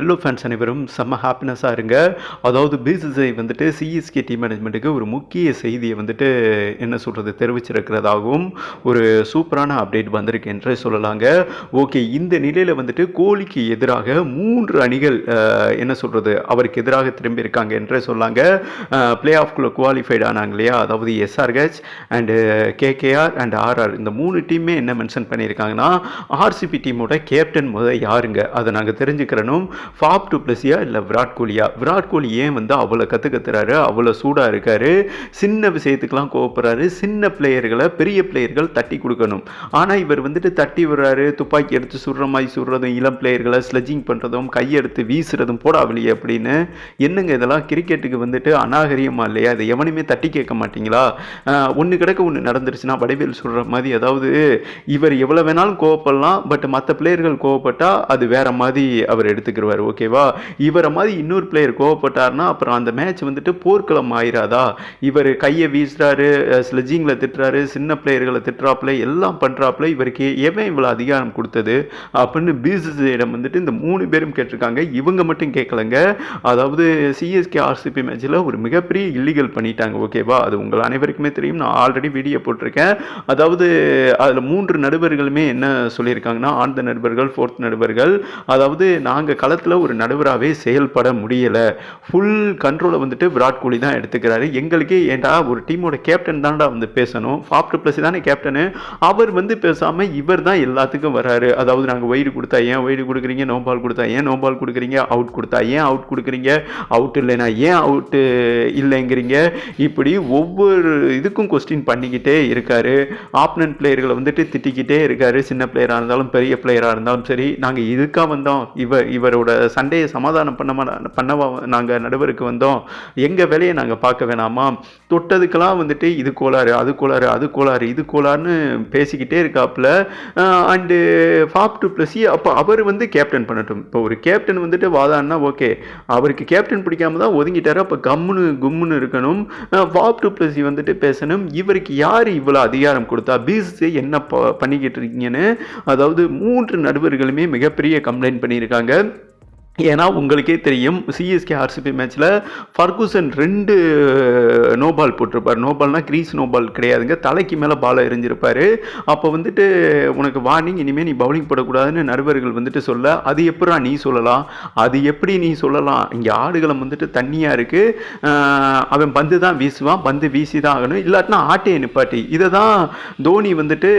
Yellow fans அனைவரும் செம்ம ஹாப்பினஸாக இருங்க. அதாவது பிசிசிஐ வந்துட்டு சிஎஸ்கே டீம் மேனேஜ்மெண்ட்டுக்கு ஒரு முக்கிய செய்தியை வந்துட்டு என்ன சொல்கிறது தெரிவிச்சிருக்கிறதாகவும் ஒரு சூப்பரான அப்டேட் வந்திருக்கு என்றே சொல்லலாங்க. ஓகே இந்த நிலையில் வந்துட்டு கோலிக்கு எதிராக மூன்று அணிகள் என்ன சொல்கிறது அவருக்கு எதிராக திரும்பி இருக்காங்க என்றே சொல்லாங்க. பிளே ஆஃப்குள்ளே குவாலிஃபைட் ஆனாங்க இல்லையா? அதாவது SRH and KKR and RR இந்த மூணு டீமே என்ன மென்ஷன் பண்ணியிருக்காங்கன்னா ஆர்சிபி டீமோட கேப்டன் முத யாருங்க? அதை நாங்கள் தெரிஞ்சுக்கிறனும் ஃபாப் டு பிளஸியா இல்லை விராட் கோலியா? விராட் கோலி ஏன் வந்து அவ்வளோ கற்று கத்துறாரு அவ்வளோ சூடாக இருக்காரு. சின்ன விஷயத்துக்கெலாம் கோவப்படுறாரு. சின்ன பிளேயர்களை பெரிய பிளேயர்கள் தட்டி கொடுக்கணும். ஆனால் இவர் வந்துட்டு தட்டி விடுறாரு. துப்பாக்கி எடுத்து சுடுற மாதிரி சுடுறதும் இளம் பிளேயர்களை ஸ்லெஜிங் பண்ணுறதும் கையெடுத்து வீசுறதும் போடா வெளியே அப்படின்னு. என்னங்க இதெல்லாம்? கிரிக்கெட்டுக்கு வந்துட்டு அநாகரியமாக இல்லையா? இதை எவனுமே தட்டி கேட்க மாட்டீங்களா? ஒன்று கிடக்க ஒன்று நடந்துருச்சுன்னா வடிவேல் சொல்கிற மாதிரி அதாவது இவர் எவ்வளோ வேணாலும் கோவப்படலாம். பட் மற்ற பிளேயர்கள் கோவப்பட்டால் அது வேற மாதிரி அவர் எடுத்துக்கிடுவார் ஓகேவா? இவரை மாதிரி இன்னொரு பிளேயர் கோவப்பட்டார்னா அப்புறம் அந்த மேட்ச் வந்துட்டு போர்க்களம் ஆயிராதா இவர் கையை வீசுறாரு ஸ்லெஜிங்கில் திட்டுறாரு சின்ன பிளேயர்களை திட்டுறாப்புல எல்லாம் பண்ணுறாப்புல இவருக்கு எவன் இவ்வளோ அதிகாரம் கொடுத்தது? அப்படின்னு பிசிசிடம் வந்துட்டு இந்த மூணு பேரும் கேட்டிருக்காங்க. இவங்க மட்டும் கேட்கலங்க. அதாவது சிஎஸ்கே ஆர்சிபி மேட்ச்சில் ஒரு மிகப்பெரிய இல்லீகல் பண்ணிட்டாங்க ஓகேவா? அது உங்கள் அனைவருக்குமே தெரியும். நான் ஆல்ரெடி வீடியோ போட்டிருக்கேன். அதாவது அதில் மூன்று நடுவர்களுமே என்ன சொல்லியிருக்காங்கன்னா ஆழ்ந்த நடுவர்கள் ஃபோர்த் நடுவர்கள். அதாவது நாங்கள் களத்தில் ஒரு நடுவராகவே செயல்பட முடியலை. ஃபுல் கண்ட்ரோலை வந்துட்டு விராட் கோலி தான் எடுத்துக்கிறாரு. எங்களுக்கே ஏண்டா ஒரு டீமோட கேப்டன் தான்டா வந்து பேசணும். ஃபாப்ட் ப்ளஸ் தானே கேப்டனு அவர் வந்து பேசாமல் இவர் தான் எல்லாத்துக்கும் வராரு அதாவது நாங்கள் ஒயிடு கொடுத்தா ஏன் ஒயிடு கொடுக்குறீங்க? நோம்பால் கொடுத்தா ஏன் நோம்பால் கொடுக்குறீங்க? அவுட் கொடுத்தா ஏன் அவுட் கொடுக்குறீங்க? அவுட் இல்லைனா ஏன் அவுட்டு இல்லைங்கிறீங்க? இப்படி ஒவ்வொரு இதுக்கும் கொஸ்டின் பண்ணிக்கிட்டே இருக்காரு. ஆப்னன்ட் பிளேயர்களை வந்துட்டு திட்டிக்கிட்டே இருக்காரு. சின்ன பிளேயராக இருந்தாலும் பெரிய பிளேயராக இருந்தாலும் சரி. நாங்கள் இதுக்காக வந்தோம். இவ இவரோட சண்டையை சமாதானம் பண்ண பண்ணவா நாங்கள் நடுவருக்கு வந்தோம். எங்கள் வேலையை நாங்கள் பார்க்க வேணாமா? தொட்டதுக்கெல்லாம் வந்துட்டு இது கோளாறு அது கோளாறு அது கோளாறு இது கோளாறுன்னு பேசிக்கிட்டே இருக்காப்புல. அண்டு ஃபாப் டு ப்ளஸ் அப்போ அவர் வந்து கேப்டன் பண்ணட்டும். இப்போ ஒரு கேப்டன் வந்துட்டு வாதான்னா ஓகே. அவருக்கு கேப்டன் பிடிக்காம தான் ஒதுங்கிட்டாரு. அப்போ கம்முன்னு கும்முன்னு இருக்கணும். ஃபாப் டு ப்ளஸ் வந்துட்டு பேசணும். இவருக்கு யார் இவ்வளோ அதிகாரம் கொடுத்தா? பிசிசி என்ன ப- பண்ணிக்கிட்டு இருக்கீங்கன்னு அதாவது மூன்று நடுவர்களுமே மிகப்பெரிய கம்ப்ளைண்ட் பண்ணியிருக்காங்க. ஏன்னா உங்களுக்கே தெரியும் சிஎஸ்கே ஆர்சிபி மேட்ச்சில் ஃபர்கூசன் ரெண்டு நோ பால் போட்டிருப்பார். நோ பால்னா கிரீஸ் நோ பால் கிடையாதுங்க. தலைக்கு மேலே பாலை எரிஞ்சிருப்பார். அப்போ வந்துட்டு உனக்கு வார்னிங் இனிமேல் நீ பவுலிங் போடக்கூடாதுன்னு நடுவர்கள் வந்துட்டு சொல்ல அது எப்படா நீ சொல்லலாம்? அது எப்படி நீ சொல்லலாம்? இங்கே ஆடுகளம் வந்துட்டு தண்ணியாக இருக்குது அவன் பந்து தான் வீசுவான். பந்து வீசி தான் ஆகணும். இல்லாட்டினா ஆட்டையை நிப்பாட்டி. இதை தான் தோனி வந்துட்டு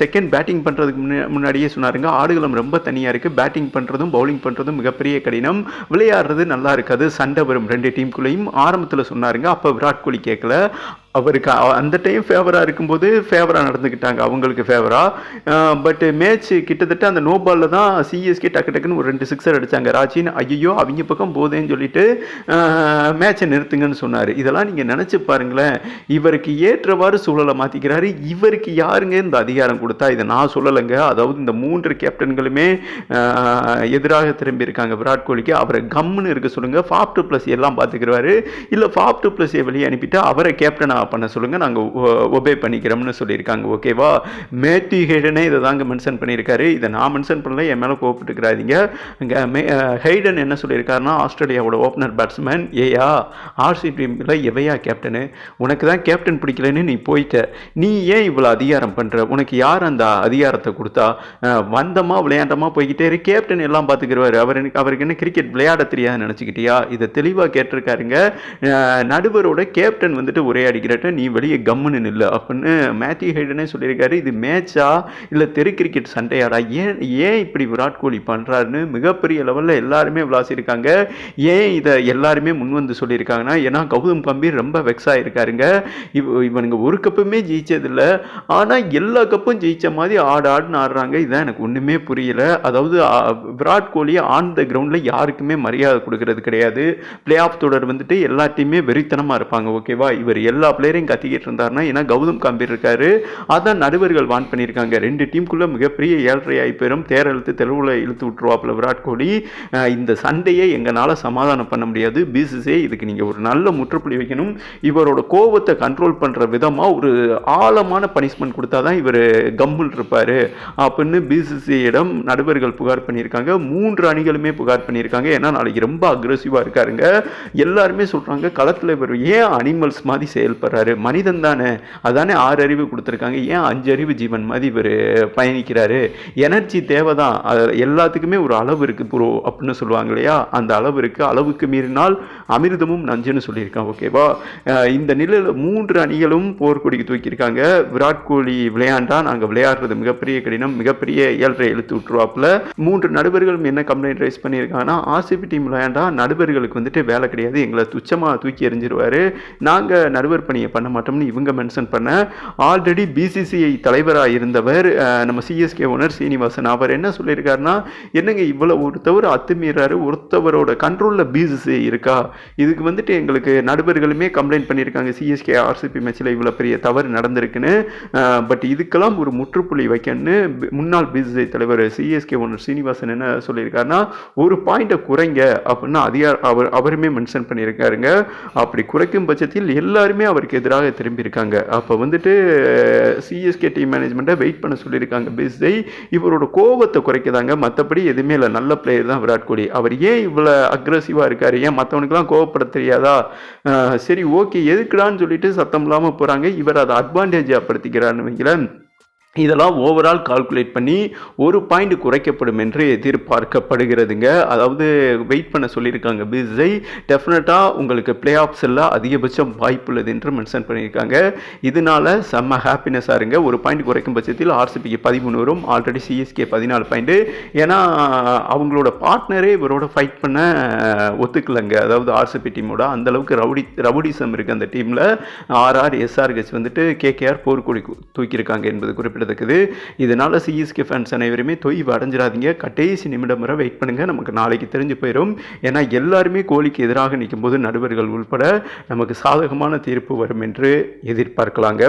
செகண்ட் பேட்டிங் பண்ணுறதுக்கு முன்னாடியே சொன்னாருங்க. ஆடுகளம் ரொம்ப தனியாக இருக்குது பேட்டிங் பண்ணுறதும் பவுலிங் பண்ணுறதும் மிகப்பெரிய கடினம். விளையாடுறது நல்லா இருக்காது. சண்டை வரும் ரெண்டு டீமுக்குள்ளேயும் ஆரம்பத்தில் சொன்னாருங்க அப்போ விராட் கோலி கேட்கல அவருக்கு அந்த டைம் ஃபேவராக இருக்கும்போது ஃபேவராக நடந்துக்கிட்டாங்க அவங்களுக்கு ஃபேவராக பட் மேட்ச் கிட்டத்தட்ட அந்த நோ பாலில் தான் சிஎஸ்கே டக்கு டக்குன்னு ஒரு ரெண்டு சிக்ஸர் அடித்தாங்க ராஜின் ஐயோ அவங்க பக்கம் போதேன்னு சொல்லிட்டு மேட்சை நிறுத்துங்கன்னு சொன்னார். இதெல்லாம் நீங்கள் நினச்சி பாருங்களேன். இவருக்கு ஏற்றவாறு சூழலை மாற்றிக்கிறாரு இவருக்கு யாருங்க இந்த அதிகாரம் கொடுத்தா? இதை நான் சொல்லலைங்க. அதாவது இந்த மூன்று கேப்டன்களுமே எதிராக திரும்பி இருக்காங்க விராட் கோலிக்கு. அவரை கம்முன்னு இருக்க சொல்லுங்கள் ஃபாப் டு ப்ளஸ் எல்லாம் பார்த்துக்கிறாரு. இல்லை ஃபாப் டு ப்ளஸ் வெளியே அனுப்பிட்டு அவரை கேப்டன் பண்ண சொல்லுங்கள் நாங்கள் ஒபே பண்ணிக்கிறோம்னு சொல்லியிருக்காங்க. ஓகேவா மேத்யூ ஹெய்டனே இதை தாங்க மென்ஷன் பண்ணியிருக்காரு. இதை நான் மென்ஷன் பண்ணல என் மேலே கோவப்பட்டுக்கிறாதீங்க. இங்கே மே ஹெய்டன் என்ன சொல்லியிருக்காருன்னா ஆஸ்திரேலியாவோட ஓப்பனர் பேட்ஸ்மேன் ஏயா? ஆர்சி டீமில் எவையா கேப்டனு உனக்கு தான் கேப்டன் பிடிக்கலன்னு நீ போயிட்ட. நீ ஏன் இவ்வளோ அதிகாரம் பண்ணுற உனக்கு யார் அந்த அதிகாரத்தை கொடுத்தா? வந்தமா விளையாண்டமா போய்கிட்டே இரு. கேப்டன் எல்லாம் பார்த்துக்கிறவாரு அவர் எனக்கு அவருக்கு என்ன கிரிக்கெட் விளையாட தெரியாது நினச்சிக்கிட்டியா? இதை தெளிவாக கேட்டிருக்காருங்க. நடுவரோட கேப்டன் வந்துட்டு உரையாடிக்கிறட்ட நீ வெளியே கம்முன்னு நில்லு. அப்படின்னு மேத்யூ ஹைடனே சொல்லியிருக்காரு. இது மேட்சா இல்லை தெரு கிரிக்கெட் சண்டையாடா? ஏன் ஏன் இப்படி விராட் கோலி பண்ணுறாருன்னு மிகப்பெரிய லெவலில் எல்லாருமே விளாசிருக்காங்க. ஏன் இதை எல்லாருமே முன் வந்து சொல்லியிருக்காங்கன்னா ஏன்னா கௌதம் கம்பீர் ரொம்ப வெக்ஸ் ஆகிருக்காருங்க இவ இவனுங்க ஒரு கப்புமே ஜெயிச்சதில்ல. ஆனால் எல்லா கப்பும் ஜெயிச்ச மாதிரி ஆடு ஆடுன்னு ஆடுறாங்க. இதான் எனக்கு ஒன்றுமே புரியல. அதாவது விராட் கோலி ஆன் த கிரவுண்டில் யாருக்குமே மரியாதை கொடுக்கறது கிடையாது. பிளே ஆஃப் தொடர் வந்துட்டு எல்லாத்தையுமே வெறித்தனமாக இருப்பாங்க. ஓகேவா? இவர் எல்லா பிளேயரையும் கத்திக்கிட்டு இருந்தாருன்னா ஏன்னா கௌதம் காம்பீர் இருக்காரு. அதான் நடுவர்கள் வான் பண்ணியிருக்காங்க. ரெண்டு டீமுக்குள்ளே மிகப்பெரிய ஏழரை ஆகி பெறும் தேர் இழுத்து தெருவில் இழுத்து விட்டுருவாப்பில் விராட் கோலி. இந்த சண்டையை எங்களால் சமாதானம் பண்ண முடியாது. பிசிசிஐ இதுக்கு நீங்கள் ஒரு நல்ல முற்றுப்புள்ளி வைக்கணும். இவரோட கோபத்தை கண்ட்ரோல் பண்ணுற விதமாக ஒரு ஆழமான பனிஷ்மெண்ட் கொடுத்தா தான் இவர் கம்முல் இருப்பார். அப்படின்னு பிசிசிஐயிடம் நடுவர்கள் புகார் பண்ணியிருக்காங்க. மூன்று அணிகளுமே புகார் பண்ணியிருக்காங்க. ஏன்னா நாளைக்கு ரொம்ப அக்ரெசிவாக இருக்காருங்க. எல்லாருமே சொல்கிறாங்க களத்தில் இவர் ஏன் அனிமல்ஸ் மாதிரி செயல்படுறாரு மனிதன் தானே. அதானே ஆறு அறிவு கொடுத்துருக்காங்க. ஏன் அஞ்சு அறிவு ஜீவன் மாதிரி இவர் பயணிக்கிறாரு? எனர்ஜி தேவை தான். அது எல்லாத்துக்குமே ஒரு அளவு இருக்குது ப்ரோ அப்படின்னு சொல்லுவாங்க இல்லையா? அந்த அளவு இருக்குது அளவுக்கு மீறினால் அமிர்தமும் நஞ்சுன்னு சொல்லியிருக்கான் ஓகேவா இந்த நிலையில் மூன்று அணிகளும் போர்க்கொடிக்கு தூக்கியிருக்காங்க. விராட் கோலி விளையாண்டா? நாங்கள் விளையாடுறது மிகப்பெரிய கடினம். மிகப்பெரிய ஏழரை எழுத்து விட்டுருவாப்பில். மூன்று நடுவர்களும் என்ன கம்ப்ளைண்ட் ரைஸ் பண்ணியிருக்காங்கன்னா ஆர்சிபி டீம் விளையாண்டா? நடுவர்களுக்கு வந்துட்டு வேலை கிடையாது. எங்களை துச்சமாக தூக்கி எறிஞ்சிருவார். நாங்கள் நடுவர் பணியை பண்ண மாட்டோம்னு இவங்க மென்ஷன் பண்ண ஆல்ரெடி பிசிசிஐ தலைவராக இருந்தவர் நம்ம சிஎஸ்கே ஓனர் சீனிவாசன். அவர் என்ன சொல்லியிருக்காருன்னா என்னங்க இவ்வளோ ஒருத்தவர் அத்துமீறாரு ஒருத்தவரோட கண்ட்ரோலில் பிசிசிஐ இருக்கா? இதுக்கு வந்துட்டு எங்களுக்கு நடுவர்களுமே கம்ப்ளைண்ட் பண்ணியிருக்காங்க. சிஎஸ்கே ஆர்சிபி மேட்ச்சில் இவ்வளோ பெரிய தவறு நடந்திருக்குன்னு. பட் இதுக்கெல்லாம் ஒரு முற்றுப்புள்ளி வைக்கணும்னு முன்னாள் பிசிசிஐ தலைவர் சிஎஸ்கே ஓனர் சீனிவாசன் என்ன சொல்லியிருக்காருன்னா ஒரு பாயிண்ட்டை குறைங்க. அப்படின்னு அதிகார அவர் அவருமே மென்ஷன் பண்ணியிருக்காருங்க. அப்படி குறைக்கும் பட்சத்தில் எல்லாருமே அவர் அவருக்கு எதிராக திரும்பியிருக்காங்க. அப்போ வந்துட்டு சிஎஸ்கே டீம் மேனேஜ்மெண்ட்டை வெயிட் பண்ண சொல்லியிருக்காங்க. பிஸ்தை இவரோட கோபத்தை குறைக்கிறாங்க மற்றபடி எதுவுமே இல்லை. நல்ல பிளேயர் தான் விராட் கோலி. அவர் ஏன் இவ்வளோ அக்ரஸிவாக இருக்கார்? ஏன் மற்றவனுக்குலாம் கோவப்பட தெரியாதா? சரி ஓகே எதுக்குடான்னு சொல்லிட்டு சத்தம் இல்லாமல் போகிறாங்க இவர் அதை அட்வான்டேஜாக படுத்திக்கிறான்னு வைங்களேன். இதெல்லாம் ஓவரால் கால்குலேட் பண்ணி ஒரு பாயிண்ட் குறைக்கப்படும் என்று எதிர்பார்க்கப்படுகிறதுங்க. அதாவது வெயிட் பண்ண சொல்லியிருக்காங்க. பிஸை டெஃபினட்டாக உங்களுக்கு பிளே ஆஃப்ஸ் எல்லாம் அதிகபட்சம் வாய்ப்புள்ளது என்று மென்ஷன் பண்ணியிருக்காங்க. இதனால செம்ம ஹாப்பினஸாக இருங்க. ஒரு பாயிண்ட் குறைக்கும் பட்சத்தில் ஆர்சிபிக்கு பதிமூணு வரும். ஆல்ரெடி சிஎஸ்கே பதினாலு பாயிண்ட்டு ஏன்னா அவங்களோட பார்ட்னரே இவரோட ஃபைட் பண்ண ஒத்துக்கலைங்க. அதாவது ஆர்சிபி டீமோட அந்தளவுக்கு ரவுடி ரவுடிசம் இருக்குது அந்த டீமில் ஆர்ஆர் எஸ்ஆர்ஹெச் வந்துட்டு கேகேஆர் போர்க்கொடி தூக்கியிருக்காங்க என்பது குறிப்பிடத்தக்கது இதனால் சிஎஸ்கே ஃபேன்ஸ் அனைவருமே தொய்வு அடைஞ்சிடாதீங்க கடைசி நிமிடம் வரை வெயிட் பண்ணுங்கள் நமக்கு நாளைக்கு தெரிஞ்சு போயிடும் ஏன்னா எல்லாருமே கோலிக்கு எதிராக நிற்கும்போது நடுவர்கள் உள்பட நமக்கு சாதகமான தீர்ப்பு வரும் என்று எதிர்பார்க்கலாங்க.